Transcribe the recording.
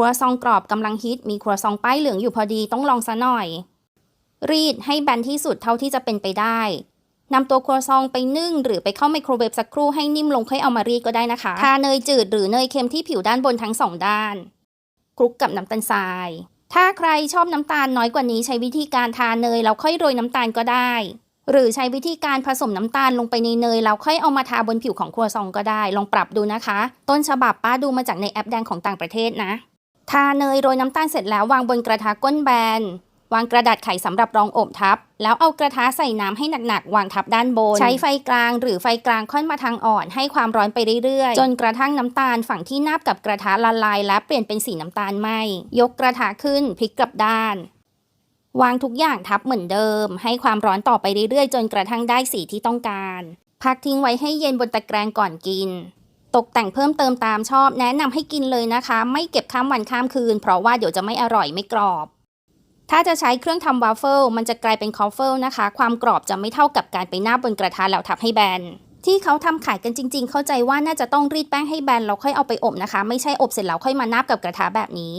รัวซองกรอบกำลังฮิต มีครัวซองป้ายเหลืองอยู่พอดีต้องลองซะหน่อย รีดให้แบนที่สุดเท่าที่จะเป็นไปได้นำตัวครัวซองไปนึ่ง หรือไปเข้าไมโครเวฟสักครู่ให้นิ่มลงค่อยเอามารีดก็ได้นะคะทาเนยจืดหรือเนยเค็มที่ผิวด้านบนทั้งสองด้านคลุกกับน้ำตาลทราย ถ้าใครชอบน้ำตาลน้อยกว่านี้ใช้วิธีการทาเนยแล้วค่อยโรยน้ำตาลก็ได้ หรือใช้วิธีการผสมน้ำตาลลงไปในเนยแล้วค่อยเอามาทาบนผิวของครัวซองก็ได้ ลองปรับดูนะคะ ต้นฉบับป้าดูมาจากในแอปแดงของต่างประเทศนะ ทาเนยโรยน้ำตาลเสร็จแล้ววางบนกระทะก้นแบน วางกระดาษไขสำหรับรองอบทับ แล้วเอากระทะใส่น้ำให้หนักๆ วางทับด้านบน ใช้ไฟกลางหรือไฟกลางค่อนมาทางอ่อนให้ความร้อนไปเรื่อยๆ จนกระทั่งน้ำตาลฝั่งที่นาบกับกระทะละลาย และเปลี่ยนเป็นสีน้ำตาลไหมยกกระทะขึ้นพลิกกลับด้าน วางทุกอย่างทับเหมือนเดิม ให้ความร้อนต่อไปเรื่อยๆ จนกระทั่งได้สีที่ต้องการ พักทิ้งไว้ให้เย็นบนตะแกรงก่อนกิน ตกแต่งเพิ่มเติมตามชอบ แนะนำให้กินเลยนะคะ ไม่เก็บข้ามวันข้ามคืน เพราะว่าเดี๋ยวจะไม่อร่อยไม่กรอบ ถ้าจะใช้เครื่องทำวาฟเฟิลมันจะกลายเป็นคอฟเฟิลนะคะ ความกรอบจะไม่เท่ากับการไปหน้าบบนกระทะแล้วทับให้แบนที่เขาทำขายกันจริง ๆ เข้าใจว่าน่าจะต้องรีดแป้งให้แบนแล้วค่อยเอาไปอบนะคะ ไม่ใช่อบเสร็จแล้วค่อยมานาบกับกระทะแบบนี้